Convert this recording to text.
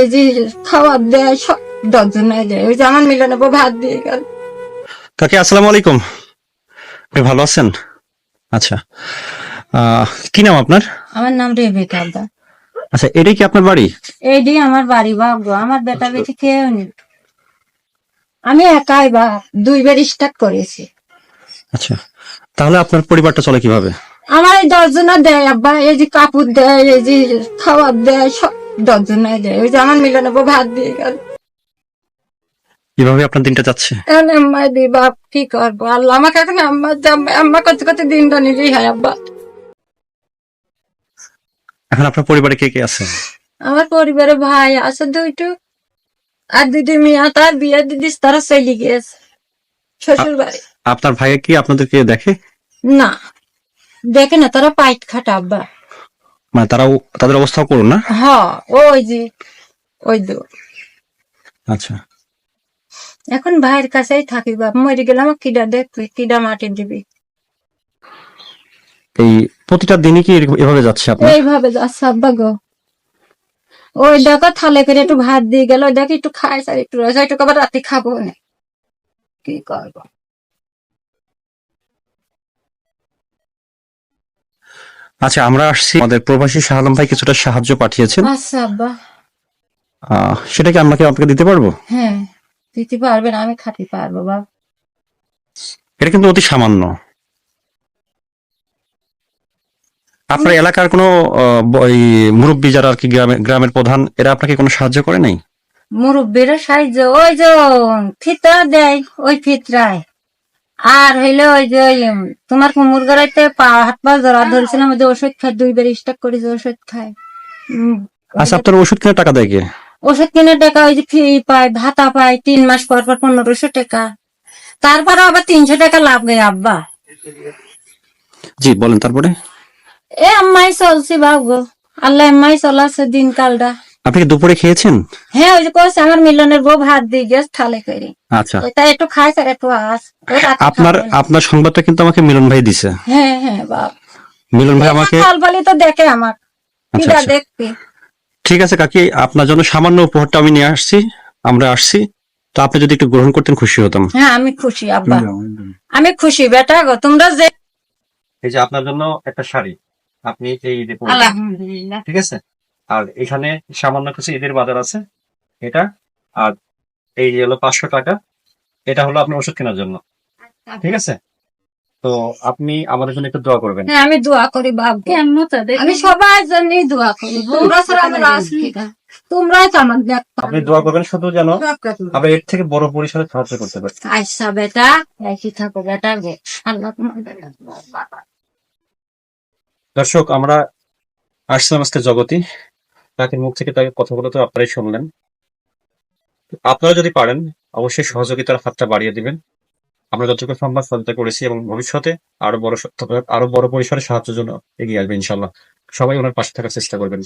এই যে খাবার দেয় সব দশজনে দেয় ওই যে আমার মিলনে ভাত দিয়ে গেল। কাকি আসসালামু আলাইকুম। আপনি ভালো আছেন? আচ্ছা। কি নাম আপনার? আমার নাম রেবেকা আচ্ছা এটাই কি আপনার বাড়ি? এইটি আমার বাড়ি বাবু আমার বেটা বেটি কেউ নেই। আমি একাই বা দুইবার স্টার্ট করেছি। আচ্ছা। তাহলে আপনার পরিবারটা চলে কীভাবে? আমার এই দশজনা দেয় আব্বা। এই যে কাপড় দেয় এই যে খাবার দেয় সব দশজনে দেয় ওই যে আমার মিলনে ভাত দিয়ে গেল। কীভাবে আপনার দিনটা যাচ্ছে? এখন আম্মা দি বাপ কি করব? আল্লাহ আমাকে এখন আম্মা আম্মা করতে করতে দিনটা নিলেই হয় আব্বা। এখন আপনার পরিবারে কে কে আছে? আমার পরিবারে ভাই আছে দুইটো। আর দুইটি মেয়ে তার বিয়ে দিদিস তারা চলে গিয়েছে। শ্বশুর বাড়ি আপনার ভাই কি আপনাদেরকে দেখে? না। দেখে না তারা পাইট খাটা আব্বা। মানে তারাও তাদের অবস্থাও করুন না? হ ওই যে ওই দু আচ্ছা। এখন ভাইয়ের কাছেই থাকি বাপ মরে গেলে আমার কিডা দেখবি কিডা মাটি দিবি। এই প্রতিটা দিনই কি এভাবে যাচ্ছে আপনার? এইভাবে যাচ্ছে আব্বা গো। ওই দেখো থালে করে একটু ভাত দিয়ে গেল ওই দেখো একটু খাই স্যার একটু রয়েছে একটু আবার রাতে খাব না। কি করব? আচ্ছা আমরা আসছি। আমাদের প্রবাসী শাহ আলম ভাই কিছুটা সাহায্য পাঠিয়েছেন। আচ্ছা আব্বা। আহ, সেটা কি আমাকে আপনাকে দিতে পারব? হ্যাঁ দিতে পারবেন আমি খাতে পারব বাবা এটা কিন্তু অতি সামান্য। আপনার এলাকার কোনো আহ, ব- এই মুরব্বী যারা আর কি গ্রামে গ্রামের প্রধান এরা আপনাকে কোনো সাহায্য করে নাই? মুরব্বীরা সাহায্য ওই যে ফিতরা দেয় ওই ফিতরায়। আর হইলে ওই যে ওই, তোমার কুমুর গড়াইতে পা হাত পা জড়া ধরেছিলাম ওই যে ওষুধ খাই দুইবার স্টাক করি যে ওষুধ খায়। আচ্ছা আপনার ওষুধ কিনে টাকা দেয় কে? ওষুধ কিনে টাকা ওই যে ফি পায় ভাতা পায় তিন মাস পর পর পনেরোশো টাকা। তারপরে আবার তিনশো টাকা লাভ গে আব্বা। জি বলেন তারপরে। এ আম্মাই চলছি বাবু। আল্লাহ আম্মাই চলাছে দিনকালটা। আপনি কি দুপুরে খেয়েছেন? হ্যাঁ ওই যে কইছে আমার মিলনের বউ ভাত দিয়ে গেছে থালে করে আচ্ছা। ওইটা একটু খাই স্যার একটু আস। আপনার আপনার সংবাদটা কিন্তু আমাকে মিলন ভাই দিছে। হ্যাঁ হ্যাঁ বাপ। মিলন ভাই আমাকে কালবালি তো দেখে আমার। আচ্ছা কিরা আচ্ছা। দেখবি? ঠিক আছে কাকি আপনার জন্য সামান্য উপহারটা আমি নিয়ে আসছি। আমরা আসছি। তো আপনি যদি একটু গ্রহণ করতেন খুশি হতাম। হ্যাঁ আমি খুশি আব্বা। আমি খুশি বেটা গো তোমরা যে এই যে আপনার জন্য একটা শাড়ি। আপনি এই ঈদে আলহামদুলিল্লাহ ঠিক আছে? আর এখানে সামান্য কিছু ঈদের বাজার আছে এটা। আর এই যে হলো পাঁচশো টাকা এটা হলো আপনার ওষুধ কেনার জন্য। ঠিক আছে? তো আপনি আমাদের জন্য একটু দোয়া করবেন। হ্যাঁ আমি দোয়া করি বাপ কেমন আমি সবার জন্যই দোয়া করি। তোমরা ছাড়া আমার তোমরাই তো আমার আপনি দোয়া করবেন শুধু যেন আমরা এর থেকে বড় পরিসরে সাহায্য করতে পারি। আচ্ছা বেটা। একই থাকো বেটা গো আল্লাহ দর্শক আমরা আসছিলাম আজকে জগতি। তাকে মুখ থেকে তাকে কথা বলতে তো আপনারাই শুনলেন। আপনারা যদি পারেন, অবশ্যই সহযোগিতার হাতটা বাড়িয়ে দিবেন। আমরা যতটুকু সম্ভব সহযোগিতা করেছি এবং ভবিষ্যতে আরও বড় আরও বড় পরিসরে সাহায্যের জন্য এগিয়ে আসবে ইনশাল্লাহ সবাই ওনার পাশে থাকার চেষ্টা করবেন।